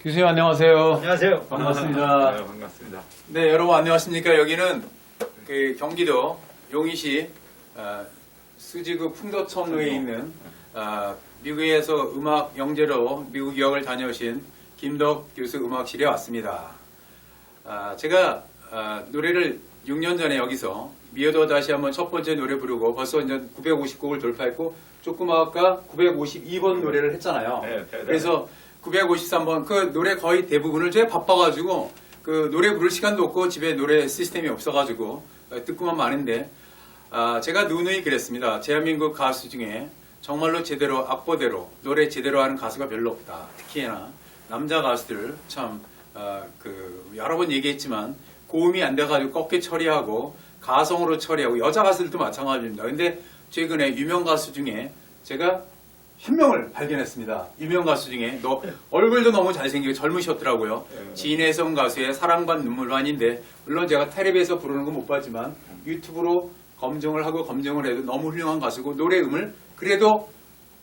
교수님 안녕하세요. 안녕하세요. 반갑습니다. 네, 반갑습니다. 네, 여러분 안녕하십니까? 여기는 그 경기도 용인시 어, 수지구 풍도천로에 있는 어, 미국에서 음악 영재로 미국 유학을 다녀오신 김덕 교수 음악실에 왔습니다. 아, 제가 아, 노래를 6년 전에 여기서 미어도 다시 한번 첫 번째 노래 부르고 벌써 이제 950곡을 돌파했고 조금 아까 952번 노래를 했잖아요. 네. 그래서 953번 그 노래 거의 대부분을 제가 바빠가지고 그 노래 부를 시간도 없고 집에 노래 시스템이 없어가지고 어, 듣고만 많은데 아, 제가 누누이 그랬습니다. 대한민국 가수 중에 정말로 제대로 악보대로 노래 제대로 하는 가수가 별로 없다. 특히나 남자 가수들 참 아, 그 여러 번 얘기했지만 고음이 안 돼가지고 꺾게 처리하고 가성으로 처리하고 여자 가수들도 마찬가지입니다. 근데 최근에 유명 가수 중에 제가 한 명을 발견했습니다. 유명 가수 중에 너 얼굴도 너무 잘생기고 젊으셨더라고요. 네. 진혜성 가수의 사랑반 눈물반인데 물론 제가 텔레비에서 부르는 건 못 봤지만 유튜브로 검증을 하고 검증을 해도 너무 훌륭한 가수고 노래 음을 그래도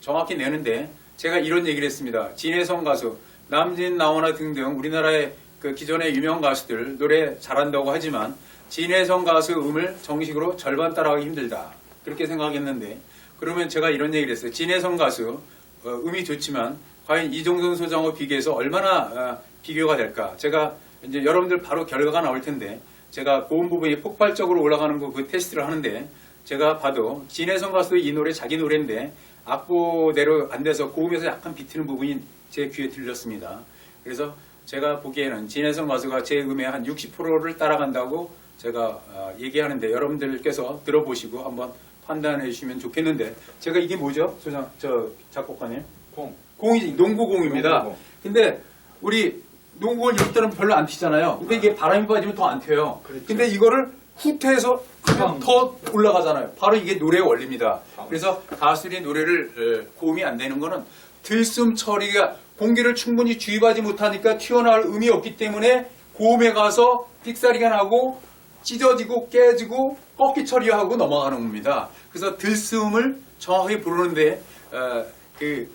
정확히 내는데 제가 이런 얘기를 했습니다. 진혜성 가수, 남진 나오나 등등 우리나라의 그 기존의 유명 가수들 노래 잘한다고 하지만 진혜성 가수 음을 정식으로 절반 따라하기 힘들다. 그렇게 생각했는데 그러면 제가 이런 얘기를 했어요. 진혜성 가수 어, 음이 좋지만 과연 이종선 소장과 비교해서 얼마나 어, 비교가 될까? 제가 이제 여러분들 바로 결과가 나올 텐데 제가 고음 부분이 폭발적으로 올라가는 거 그 테스트를 하는데 제가 봐도 진혜성 가수 이 노래 자기 노래인데 악보대로 안 돼서 고음에서 약간 비트는 부분이 제 귀에 들렸습니다. 그래서 제가 보기에는 진혜성 가수가 제 음의 한 60%를 따라간다고 제가 어, 얘기하는데 여러분들께서 들어보시고 한번 판단해 주시면 좋겠는데 제가 이게 뭐죠? 소장, 저 작곡가님? 공. 공이지 농구공입니다. 농구공. 근데 우리 농구공을 이럴 때는 별로 안 튀잖아요. 근데 이게 바람이 빠지면 더 안 튀어요. 그렇죠. 근데 이거를 후퇴해서 하면 더 올라가잖아요. 바로 이게 노래의 원리입니다. 아. 그래서 가수들이 노래를 에, 고음이 안 되는 거는 들숨 처리가 공기를 충분히 주입하지 못하니까 튀어나올 음이 없기 때문에 고음에 가서 삑사리가 나고 찢어지고 깨지고 꺾기 처리하고 넘어가는 겁니다. 그래서 들숨을 정확히 부르는데 어, 그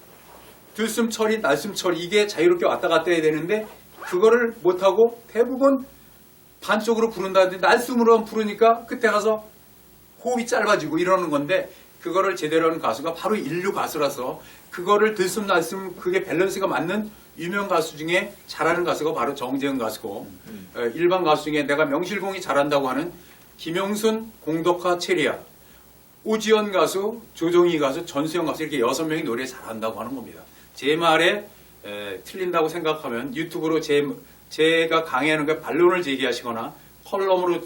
들숨 처리, 날숨 처리 이게 자유롭게 왔다 갔다 해야 되는데 그거를 못하고 대부분 반쪽으로 부른다든지 날숨으로 부르니까 그때 가서 호흡이 짧아지고 이러는 건데 그거를 제대로 하는 가수가 바로 인류 가수라서 그거를 들숨 날숨 그게 밸런스가 맞는 유명 가수 중에 잘하는 가수가 바로 정재은 가수고 어, 일반 가수 중에 내가 명실공히 잘한다고 하는 김용순, 공덕화, 체리아 오지연 가수, 조정희 가수, 전수영 가수 이렇게 여섯 명이 노래 잘한다고 하는 겁니다. 제 말에 에, 틀린다고 생각하면 유튜브로 제, 제가 강의하는 게 반론을 제기하시거나 컬럼으로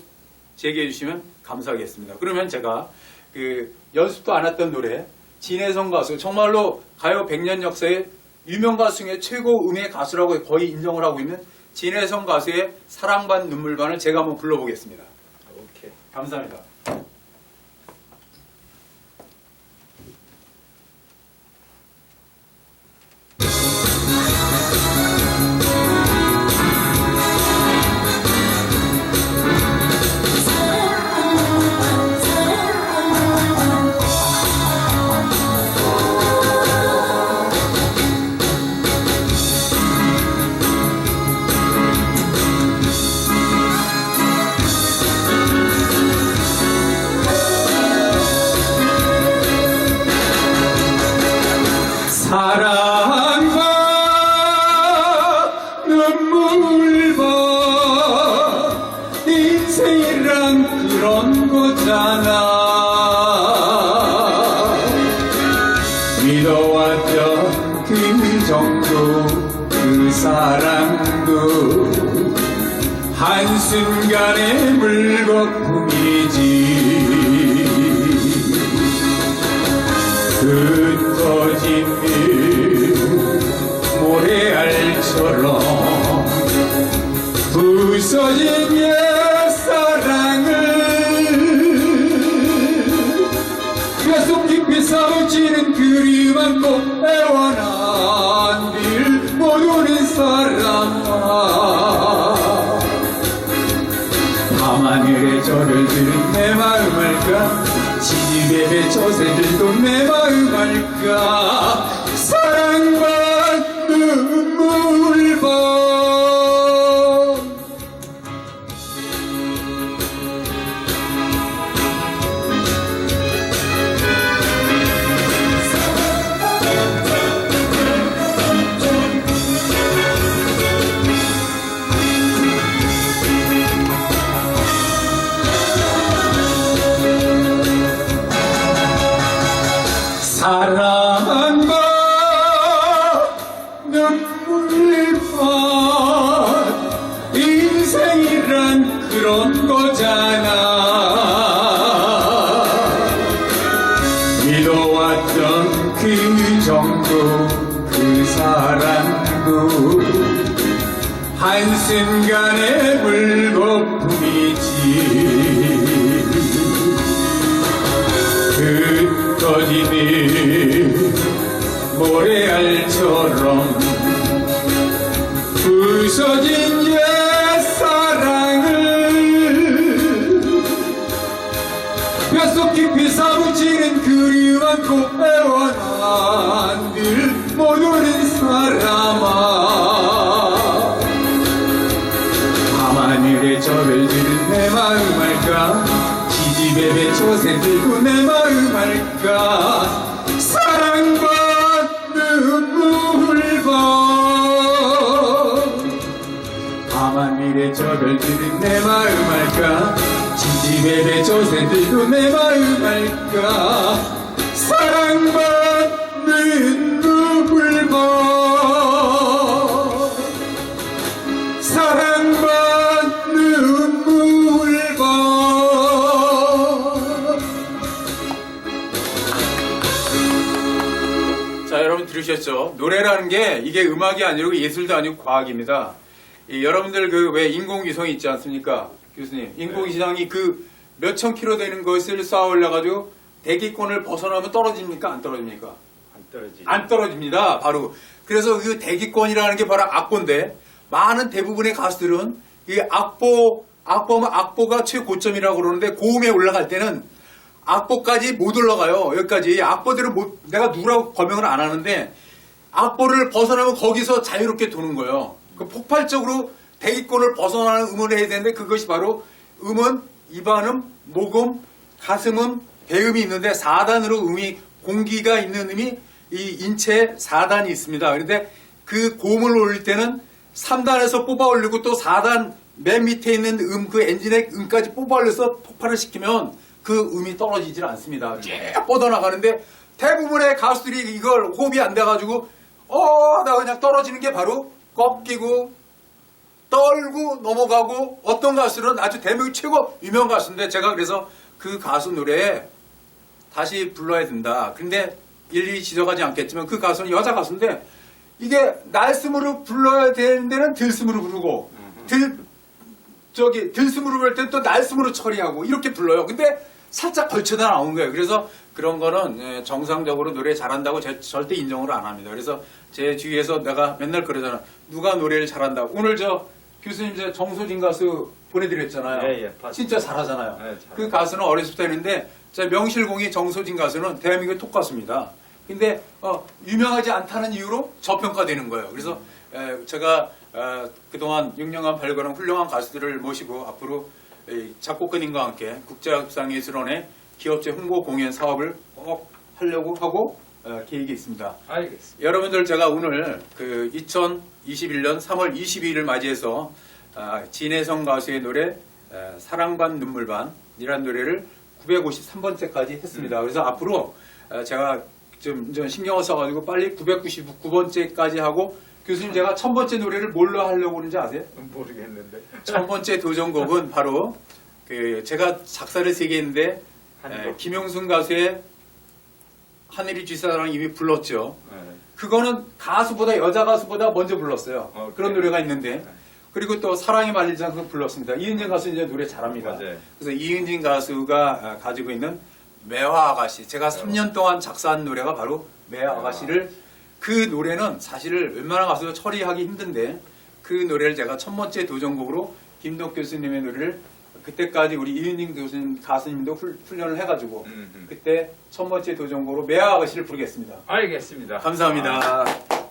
제기해 주시면 감사하겠습니다. 그러면 제가 그 연습도 안 했던 노래 진혜성 가수 정말로 가요 100년 역사의 유명 가수 중에 최고 음의 가수라고 거의 인정을 하고 있는 진혜성 가수의 사랑반 눈물반을 제가 한번 불러보겠습니다. 오케이. 감사합니다. 인생이란 그런 거잖아. 믿어왔던 그 정도 그 사랑도 한순간의 물거품이지. 흩어진 모 저를 들은 내 마음 알까? 지지배배 저새들도 내 마음 알까 사랑과 눈물과 인생이란 그런 거잖아. 믿어왔던 그 정도 그 사랑도 한순간에 물거품이지. 흩어지는 모래알처럼 부서진 옛사랑을 뼛속 깊이 사무치는 그리움 안고 애원한들 모르는 사람아. 밤하늘에 저별 들은 내 마음 알까 지지배배 저새 들고 내 마음 알까 사랑과 눈물과 밤하늘에 저별 들은 내 마음 알까 지지배배 저새 들고 내 마음 알까 사랑받는 눈물 여러분 들으셨죠? 노래라는 게 이게 음악이 아니고 예술도 아니고 과학입니다. 이 여러분들 그 왜 인공위성이 있지 않습니까? 교수님 인공위성이 그 몇천 킬로 되는 것을 쌓아 올려가지고 대기권을 벗어나면 떨어집니까? 안 떨어집니까? 안 떨어지죠. 안 떨어집니다. 바로. 그래서 그 대기권이라는 게 바로 악보인데 많은 대부분의 가수들은 이 악보, 악보면 악보가 최고점이라고 그러는데 고음에 올라갈 때는 악보까지 못 올라가요. 여기까지. 악보대로 못, 내가 누구라고 거명을 안 하는데 악보를 벗어나면 거기서 자유롭게 도는 거예요. 그 폭발적으로 대기권을 벗어나는 음을 해야 되는데 그것이 바로 음은 입안음, 목음, 가슴음, 배음이 있는데 4단으로 음이 공기가 있는 음이 이 인체에 4단이 있습니다. 그런데 그 고음을 올릴 때는 3단에서 뽑아 올리고 또 4단 맨 밑에 있는 음 그 엔진의 음까지 뽑아 올려서 폭발을 시키면 그 음이 떨어지질 않습니다. 쭉 뻗어나가는데 대부분의 가수들이 이걸 호흡이 안 돼가지고 어, 나 그냥 떨어지는 게 바로 꺾이고 떨고 넘어가고 어떤 가수는 아주 대명이 최고 유명 가수인데 제가 그래서 그 가수 노래에 다시 불러야 된다. 근데 일일이 지적하지 않겠지만 그 가수는 여자 가수인데 이게 날숨으로 불러야 되는 데는 들숨으로 부르고 들 저기 들숨으로 부를 때는 또 날숨으로 처리하고 이렇게 불러요. 근데 살짝 걸쳐다 나온 거예요. 그래서 그런 거는 예, 정상적으로 노래 잘한다고 제- 절대 인정을 안 합니다. 그래서 제 주위에서 내가 맨날 그러잖아. 누가 노래를 잘한다고. 오늘 저 교수님 저 정소진 가수 보내드렸잖아요. 예, 예. 진짜 잘하잖아요. 예. 그 가수는 어렸을 때 했는데 제 명실공히 정소진 가수는 대한민국의 톱 가수입니다. 근데 어, 유명하지 않다는 이유로 저평가되는 거예요. 그래서 에, 제가 어, 그동안 6년간 발굴한 훌륭한 가수들을 모시고 앞으로 이 작곡가님과 함께 국제합상예술원의 기업체 홍보 공연 사업을 꼭 하려고 하고 어, 계획이 있습니다. 알겠습니다. 여러분들 제가 오늘 그 2021년 3월 22일을 맞이해서 아, 진혜성 가수의 노래 에, 사랑반 눈물반이라는 노래를 953번째까지 했습니다. 그래서 앞으로 에, 제가 좀, 좀 신경을 써가지고 빨리 999번째까지 하고 교수님 제가 1000번째 노래를 뭘로 하려고 그러는지 아세요? 모르겠는데. 첫 번째 도전곡은 바로 그 제가 작사를 세개 했는데 에, 곡. 김용순 가수의 하늘이 쥐사랑 이미 불렀죠. 네. 그거는 가수보다 여자 가수보다 먼저 불렀어요. 어, 그런? 노래가 있는데 그리고 또 사랑의 말리장성 불렀습니다. 이은진 가수 이제 노래 잘합니다. 맞아요. 그래서 이은진 가수가 아, 가지고 있는 매화 아가씨 제가 3년 동안 작사한 노래가 바로 매화 아가씨를 그 노래는 사실 웬만한 가수가 처리하기 힘든데 그 노래를 제가 첫 번째 도전곡으로 김덕 교수님의 노래를 그때까지 우리 이은진 교수님 가수님도 훌- 훈련을 해가지고 음, 음. 그때 첫 번째 도전곡으로 매화 아가씨를 부르겠습니다. 알겠습니다. 감사합니다. 아,